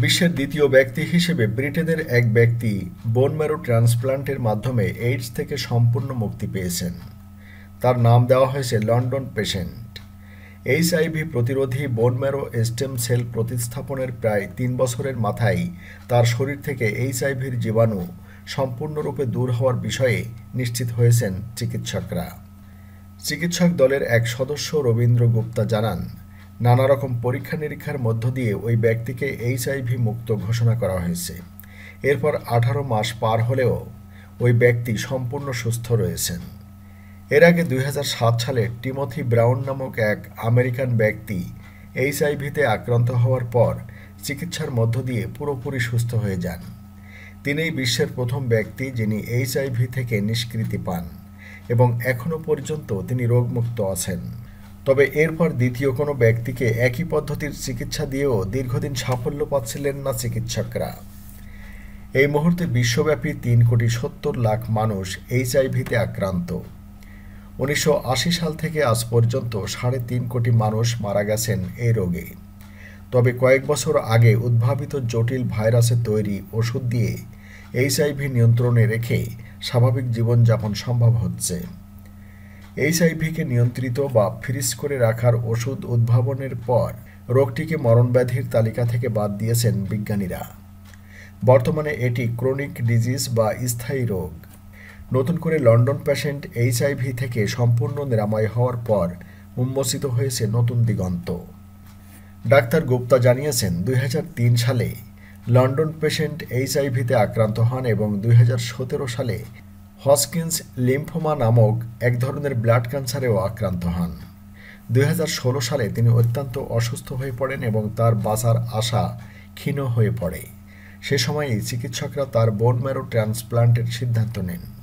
বিশ্বের দ্বিতীয় ব্যক্তি হিসেবে ব্রিটেনের এক ব্যক্তি বোন ম্যারো ট্রান্সপ্লান্টের মাধ্যমে এইডস থেকে সম্পূর্ণ মুক্তি পেয়েছেন। তার নাম দেওয়া হয়েছে লন্ডন পেশেন্ট এইচআইভি প্রতিরোধী বোন ম্যারো স্টেম সেল প্রতিস্থাপনের প্রায় তিন বছরের মাথায় তার শরীর থেকে এইচআইভির জীবাণু সম্পূর্ণরূপে দূর হওয়ার বিষয়ে নিশ্চিত হয়েছেন চিকিৎসকরা। চিকিৎসক দলের এক সদস্য রবীন্দ্র গুপ্তা জানান নানা রকম পরীক্ষা নিরীক্ষার মধ্য দিয়ে ওই ব্যক্তিকে এইচআইভি মুক্ত ঘোষণা করা হয়েছে। এরপর আঠারো মাস পার হলেও ওই ব্যক্তি সম্পূর্ণ সুস্থ রয়েছেন। এর আগে দুই হাজার সাত সালে টিমথি ব্রাউন নামক এক আমেরিকান ব্যক্তি এইচআইভিতে আক্রান্ত হওয়ার পর চিকিৎসার মধ্য দিয়ে পুরোপুরি সুস্থ হয়ে যান। তিনিই বিশ্বের প্রথম ব্যক্তি যিনি এইচআইভি থেকে নিষ্কৃতি পান এবং এখনও পর্যন্ত তিনি রোগমুক্ত আছেন। তবে এরপর দ্বিতীয় কোনো ব্যক্তিকে একই পদ্ধতির চিকিৎসা দিয়েও দীর্ঘদিন সাফল্য পাচ্ছিলেন না চিকিৎসকরা। এই মুহূর্তে বিশ্বব্যাপী তিন কোটি সত্তর লাখ মানুষ এইচআইভিতে আক্রান্ত। উনিশশো আশি সাল থেকে আজ পর্যন্ত সাড়ে তিন কোটি মানুষ মারা গেছেন এই রোগে। তবে কয়েক বছর আগে উদ্ভাবিত জটিল ভাইরাসের তৈরি ওষুধ দিয়ে এইচআইভি নিয়ন্ত্রণে রেখে স্বাভাবিক জীবনযাপন সম্ভব হচ্ছে। এইচআইভিকে নিয়ন্ত্রিত বা ফ্রিজ করে রাখার ওষুধ উদ্ভাবনের পর রোগটিকে মরণব্যাধির তালিকা থেকে বাদ দিয়েছেন বিজ্ঞানীরা। বর্তমানে এটি ক্রনিক ডিজিজ বা স্থায়ী রোগ। নতুন করে লন্ডন পেশেন্ট এইচআইভি থেকে সম্পূর্ণ নিরাময় হওয়ার পর উন্মোচিত হয়েছে নতুন দিগন্ত। ডাক্তার গুপ্তা জানিয়েছেন, দুই হাজার তিন সালে লন্ডন পেশেন্ট এইচআইভিতে আক্রান্ত হন এবং দুই হাজার সতেরো সালে হসকিন্স লিম্ফোমা নামক এক ধরনের ব্লাড ক্যান্সারেও আক্রান্ত হন। দু হাজার ষোলো সালে তিনি অত্যন্ত অসুস্থ হয়ে পড়েন এবং তার বাঁচার আশা ক্ষীণ হয়ে পড়ে। সে সময়ই চিকিৎসকরা তার বোন ম্যারো ট্রান্সপ্লান্টের সিদ্ধান্ত নেন।